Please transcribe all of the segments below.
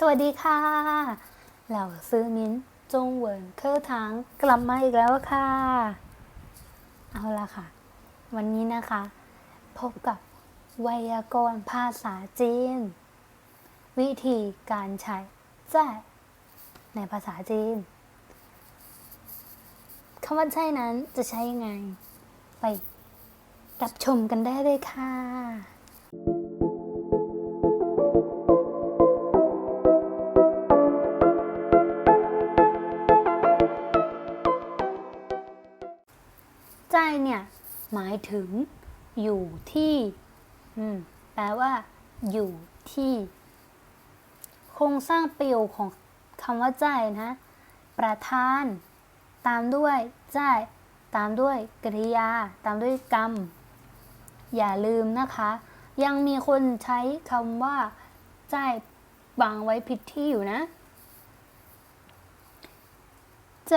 สวัสดีค่ะ เราซื้อมิ้นจงเหวินเคอทางกลับมาอีกแล้วค่ะ เอาละค่ะ วันนี้นะคะ พบกับไวยากรณ์ภาษาจีน วิธีการใช้แจ้ในภาษาจีนคำว่าใช่นั้นจะใช้ยังไง ไปรับชมกันได้เลยค่ะ ใจเนี่ยหมายถึงอยู่ที่แปลว่า อยู่ที่ โครงสร้างประโยคของคำว่าใจนะ ประธาน ตามด้วยใจตามด้วยกริยา ตามด้วยกรรม อย่าลืมนะคะ ยังมีคนใช้คำว่าใจวางไว้ผิดที่อยู่นะใจ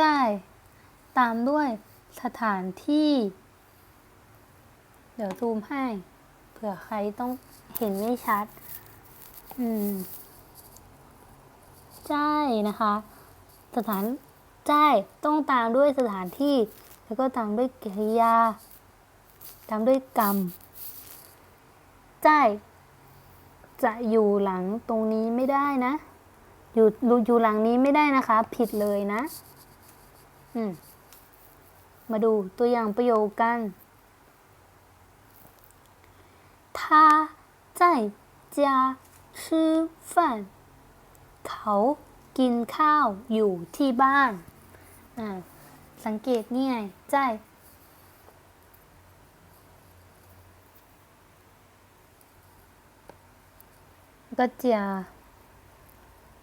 ตามด้วย สถานที่ เดี๋ยวซูมให้ เผื่อใครต้องเห็นไม่ชัด อืมใช่นะคะ สถานใช่ต้องตามด้วยสถานที่ แล้วก็ตามด้วยกริยา ตามด้วยกรรมใช่จะอยู่หลังตรงนี้ไม่ได้นะ อยู่อยู่หลังนี้ไม่ได้นะคะ ผิดเลยนะ อืม มาดูตัวอย่างประโยคกัน他在家吃饭เขากินข้าวอยู่ที่บ้านอ่าสังเกตนี่ไงใจก็เจีย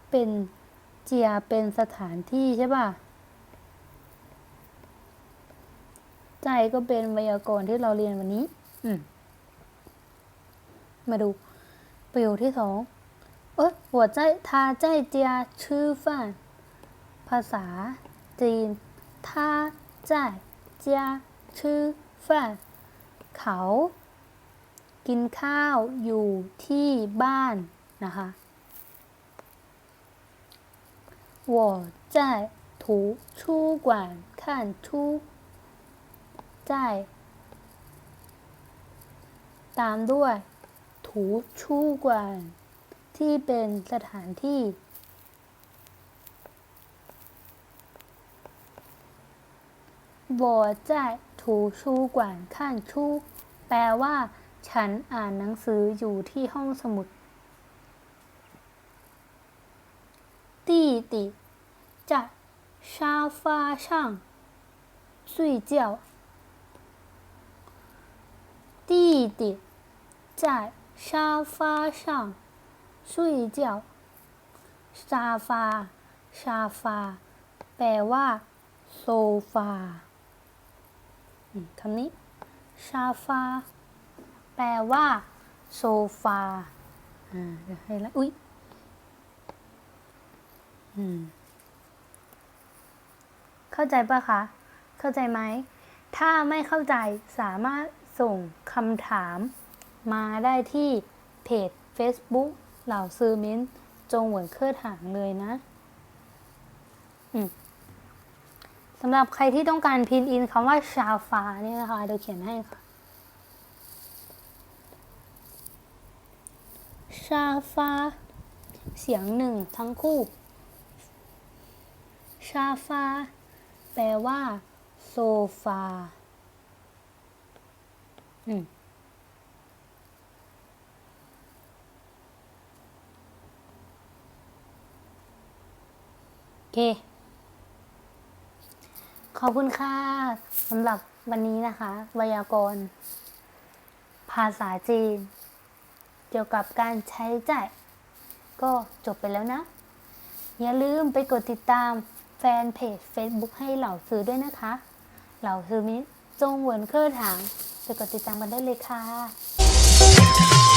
เป็นเจียเป็นสถานที่ใช่ป่ะ ก็เป็นไวยากรณ์ที่เราเรียนวันนี้ อืม มาดู ประโยคที่สอง เอ้ยหัวใจทาใจเจียชื่อฟันภาษาจีนทาใจเจียชื่อฟันเขา กินข้าวอยู่ที่บ้านนะคะ我在图书馆看书 在ตามด้วยถูชู่กวนที่เป็นสถานที่ 我在图书馆看书แปลว่า ฉันอ่านหนังสืออยู่ที่ห้องสมุด弟弟在沙发上睡觉 弟弟在沙发上睡觉ซาฟาซาฟา แปลว่า โซฟาอืมคำนี้ซาฟา แปลว่า โซฟา อ่า เดี๋ยวให้ละ อุ๊ย อืม เข้าใจปะคะ เข้าใจไหม ถ้าไม่เข้าใจสามารถ ส่งคำถามมาได้ที่เพจ Facebook เหล่าซื้อมิ้น จงเหวินเครือถางเลยนะสำหรับใครที่ต้องการพินอินคำว่าชาฟาเนี่ยนะคะเดี๋ยวเขียนให้ค่ะ ชาฟาเสียงหนึ่งทั้งคู่ ชาฟาแปลว่า โซฟา โอเค ขอบคุณค่ะสำหรับวันนี้นะคะไวยากรณ์ ภาษาจีน เกี่ยวกับการใช้จ่าย ก็จบไปแล้วนะ อย่าลืมไปกดติดตามแฟนเพจ Facebook ให้เหล่าซื้อด้วยนะคะ เหล่าซื้อมิจงเหวินเครื่อถาง ช่วยกดติดตามกันได้เลยค่ะ